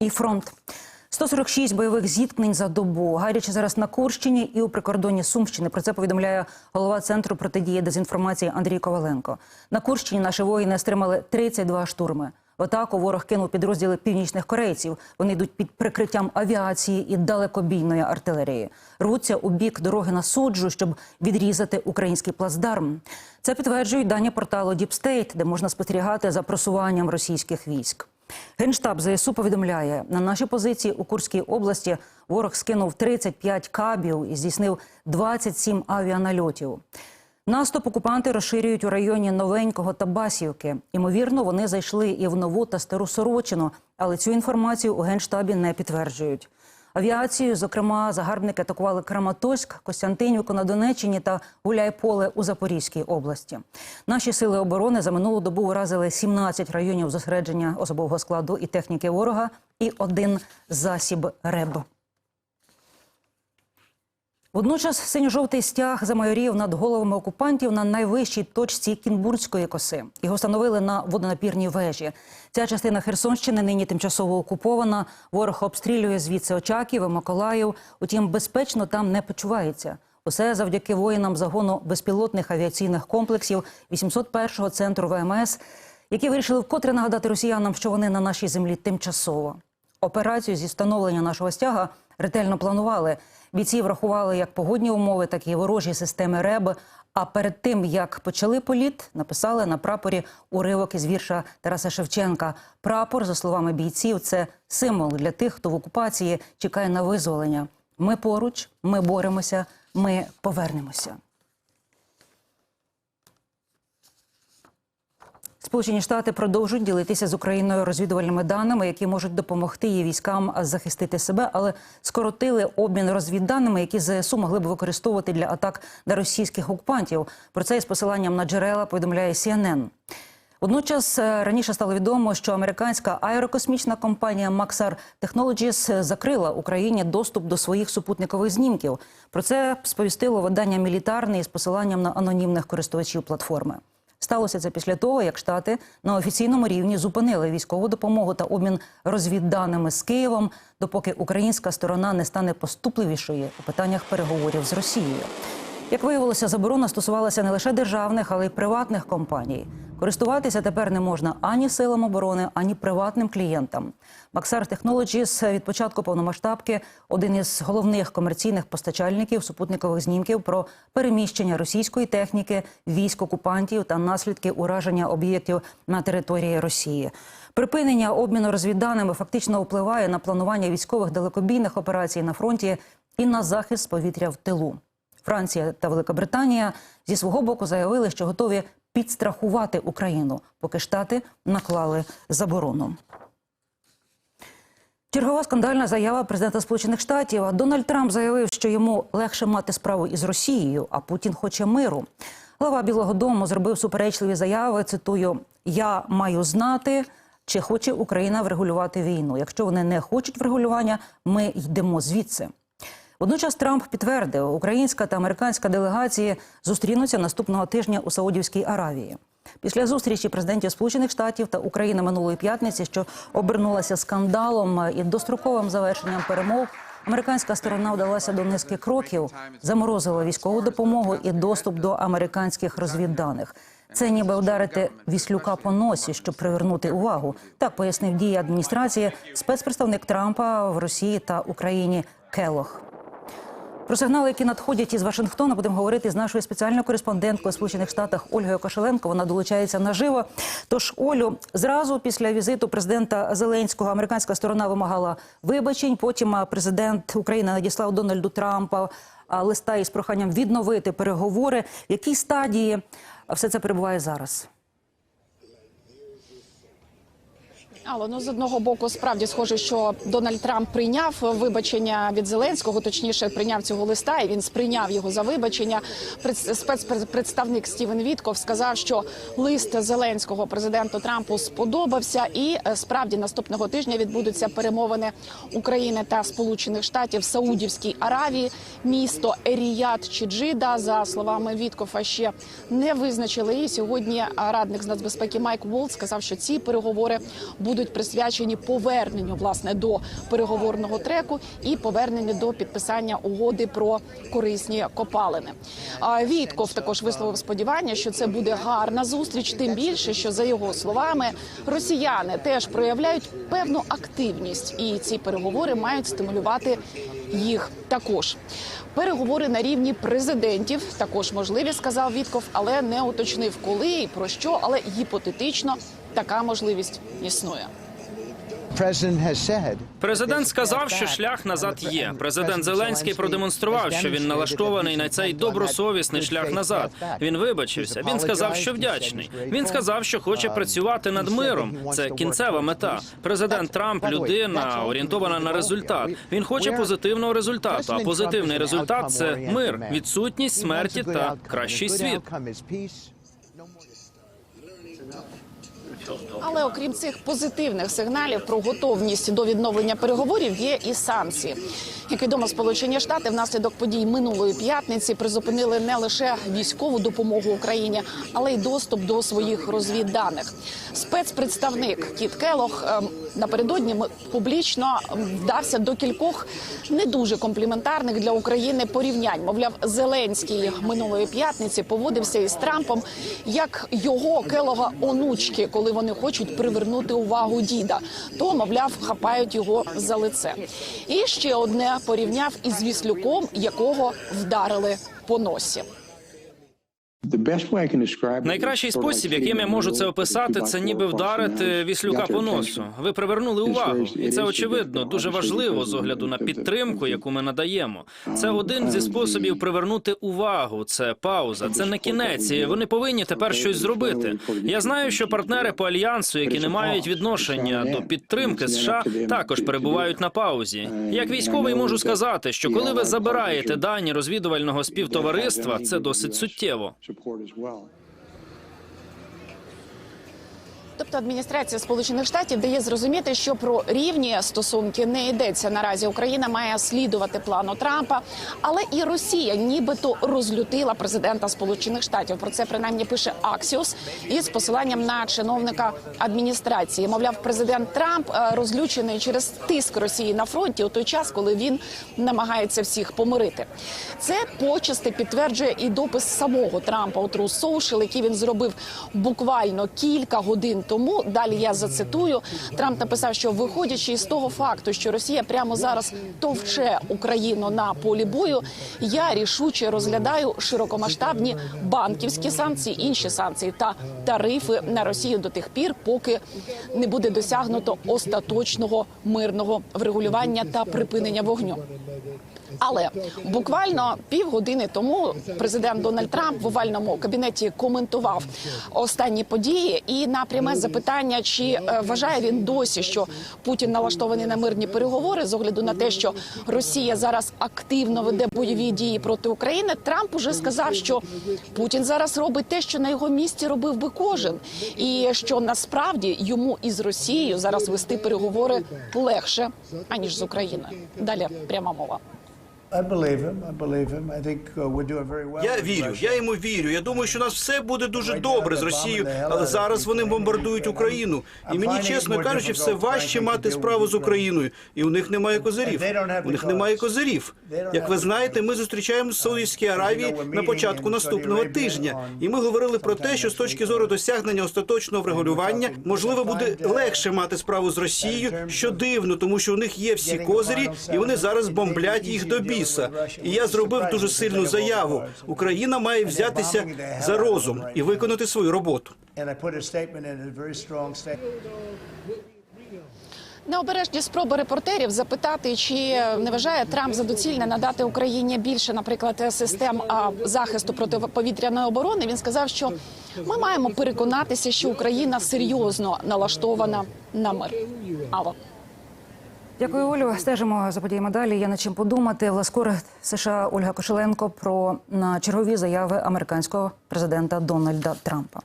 І фронт. 146 бойових зіткнень за добу. Гаряче зараз на Курщині і у прикордонні Сумщини. Про це повідомляє голова центру протидії дезінформації Андрій Коваленко. На Курщині наші воїни стримали 32 штурми. В атаку ворог кинув підрозділи північних корейців. Вони йдуть під прикриттям авіації і далекобійної артилерії. Рвуться у бік дороги на суджу, щоб відрізати український плацдарм. Це підтверджують дані порталу State, де можна спостерігати за просуванням російських військ. Генштаб ЗСУ повідомляє, на наші позиції у Курській області ворог скинув 35 кабів і здійснив 27 авіанальотів. Наступ окупанти розширюють у районі Новенького та Басівки. Імовірно, вони зайшли і в нову та стару Сорочину, але цю інформацію у генштабі не підтверджують. Авіацією, зокрема, загарбники атакували Краматорськ, Костянтинівку на Донеччині та Гуляйполе у Запорізькій області. Наші сили оборони за минулу добу вразили 17 районів зосередження особового складу і техніки ворога і один засіб РЕБ. Водночас синьо-жовтий стяг замайорів над головами окупантів на найвищій точці Кінбурзької коси. Його встановили на водонапірній вежі. Ця частина Херсонщини нині тимчасово окупована. Ворог обстрілює звідси Очаків і Миколаїв. Утім, безпечно там не почувається. Усе завдяки воїнам загону безпілотних авіаційних комплексів 801-го центру ВМС, які вирішили вкотре нагадати росіянам, що вони на нашій землі тимчасово. Операцію зі встановлення нашого стяга ретельно планували. Бійці врахували як погодні умови, так і ворожі системи РЕБ. А перед тим як почали політ, написали на прапорі уривок із вірша Тараса Шевченка. Прапор, за словами бійців, це символ для тих, хто в окупації чекає на визволення. Ми поруч, ми боремося, ми повернемося. Сполучені Штати продовжують ділитися з Україною розвідувальними даними, які можуть допомогти її військам захистити себе, але скоротили обмін розвідданими, які ЗСУ могли б використовувати для атак на російських окупантів. Про це із посиланням на джерела повідомляє CNN. Водночас е, раніше стало відомо, що американська аерокосмічна компанія Maxar Technologies закрила Україні доступ до своїх супутникових знімків. Про це сповістило видання мілітарне із посиланням на анонімних користувачів платформи. Сталося це після того, як Штати на офіційному рівні зупинили військову допомогу та обмін розвідданими з Києвом, допоки українська сторона не стане поступливішою у питаннях переговорів з Росією. Як виявилося, заборона стосувалася не лише державних, але й приватних компаній. Користуватися тепер не можна ані силам оборони, ані приватним клієнтам. Maxar Technologies від початку повномасштабки один із головних комерційних постачальників супутникових знімків про переміщення російської техніки, військ окупантів та наслідки ураження об'єктів на території Росії. Припинення обміну розвідданими фактично впливає на планування військових далекобійних операцій на фронті і на захист повітря в тилу. Франція та Велика Британія зі свого боку заявили, що готові підстрахувати Україну, поки штати наклали заборону. Чергова скандальна заява президента Сполучених Штатів. Дональд Трамп заявив, що йому легше мати справу із Росією, а Путін хоче миру. Глава Білого Дому зробив суперечливі заяви. Цитую: Я маю знати, чи хоче Україна врегулювати війну. Якщо вони не хочуть врегулювання, ми йдемо звідси. Водночас Трамп підтвердив, українська та американська делегації зустрінуться наступного тижня у Саудівській Аравії. Після зустрічі президентів Сполучених Штатів та України минулої п'ятниці, що обернулася скандалом і достроковим завершенням перемов, американська сторона вдалася до низки кроків, заморозила військову допомогу і доступ до американських розвідданих. Це ніби вдарити віслюка по носі, щоб привернути увагу. Так пояснив дії адміністрації спецпредставник Трампа в Росії та Україні Келох. Про сигнали, які надходять із Вашингтона, будемо говорити з нашою спеціальною кореспонденткою Сполучених Штатах Ольгою Кошеленко. Вона долучається наживо. Тож, Олю, зразу після візиту президента Зеленського американська сторона вимагала вибачень. Потім президент України надіслав Дональду Трампа листа із проханням відновити переговори. В якій стадії все це перебуває зараз? Але ну з одного боку, справді схоже, що Дональд Трамп прийняв вибачення від Зеленського, точніше прийняв цього листа, і він сприйняв його за вибачення. Спецпредставник Стівен Вітков сказав, що лист Зеленського президенту Трампу сподобався, і справді наступного тижня відбудуться перемовини України та Сполучених Штатів в Саудівській Аравії. Місто Еріят чи Джида, за словами Віткофа, ще не визначили. І сьогодні радник з нацбезпеки Майк Волт сказав, що ці переговори будуть будуть присвячені поверненню власне до переговорного треку і поверненню до підписання угоди про корисні копалини. А Вітков також висловив сподівання, що це буде гарна зустріч, тим більше, що за його словами росіяни теж проявляють певну активність, і ці переговори мають стимулювати їх також. Переговори на рівні президентів також можливі, сказав Вітков, але не уточнив коли і про що, але гіпотетично така можливість існує. Президент сказав, що шлях назад є. Президент Зеленський продемонстрував, що він налаштований на цей добросовісний шлях назад. Він вибачився. Він сказав, що вдячний. Він сказав, що хоче працювати над миром. Це кінцева мета. Президент Трамп людина орієнтована на результат. Він хоче позитивного результату. А позитивний результат це мир, відсутність смерті та кращий світ. Але окрім цих позитивних сигналів про готовність до відновлення переговорів є і санкції. Як відомо, Сполучені Штати внаслідок подій минулої п'ятниці призупинили не лише військову допомогу Україні, але й доступ до своїх розвідданих. Спецпредставник Кіт Келох ем, напередодні публічно ем, вдався до кількох не дуже компліментарних для України порівнянь. Мовляв, Зеленський минулої п'ятниці поводився із Трампом як його Келога онучки, коли вони хочуть привернути увагу діда. То, мовляв, хапають його за лице. І ще одне порівняв із Віслюком, якого вдарили по носі. Найкращий спосіб, яким я можу це описати, це ніби вдарити віслюка по носу. Ви привернули увагу, і це очевидно дуже важливо з огляду на підтримку, яку ми надаємо. Це один зі способів привернути увагу. Це пауза, це не кінець. і Вони повинні тепер щось зробити. Я знаю, що партнери по альянсу, які не мають відношення до підтримки США, також перебувають на паузі. Як військовий можу сказати, що коли ви забираєте дані розвідувального співтовариства, це досить суттєво. support as well. Тобто адміністрація Сполучених Штатів дає зрозуміти, що про рівні стосунки не йдеться наразі. Україна має слідувати плану Трампа, але і Росія нібито розлютила президента Сполучених Штатів. Про це принаймні пише Аксіос із посиланням на чиновника адміністрації. Мовляв, президент Трамп е, розлючений через тиск Росії на фронті у той час, коли він намагається всіх помирити. Це почасти підтверджує і допис самого Трампа у True Social, який він зробив буквально кілька годин тому. Далі я зацитую. Трамп написав, що виходячи із того факту, що Росія прямо зараз товче Україну на полі бою, я рішуче розглядаю широкомасштабні банківські санкції, інші санкції та тарифи на Росію до тих пір, поки не буде досягнуто остаточного мирного врегулювання та припинення вогню. Але буквально півгодини тому президент Дональд Трамп в овальному кабінеті коментував останні події і на пряме запитання, чи е, вважає він досі, що Путін налаштований на мирні переговори з огляду на те, що Росія зараз активно веде бойові дії проти України. Трамп уже сказав, що Путін зараз робить те, що на його місці робив би кожен, і що насправді йому із Росією зараз вести переговори легше аніж з Україною. Далі пряма мова. Я with вірю, я йому вірю. Я думаю, що у нас все буде дуже добре з Росією, але зараз вони бомбардують Україну. І мені, чесно кажучи, все важче мати справу з Україною. І у них немає козирів. У них немає козирів. Як ви знаєте, ми зустрічаємо в Саудівській Аравії на початку наступного тижня. І ми говорили про те, що з точки зору досягнення остаточного врегулювання можливо буде легше мати справу з Росією, що дивно, тому що у них є всі козирі, і вони зараз бомблять їх до біса. І я зробив дуже сильну заяву. Україна має взятися за розум і виконати свою роботу. Необережні спроби репортерів запитати, чи не вважає Трамп за доцільне надати Україні більше, наприклад, систем захисту протиповітряної оборони. Він сказав, що ми маємо переконатися, що Україна серйозно налаштована на мир. Алло. Дякую, Олю. Стежимо за подіями далі. Є над чим подумати. Власкор США Ольга Кошеленко про чергові заяви американського президента Дональда Трампа.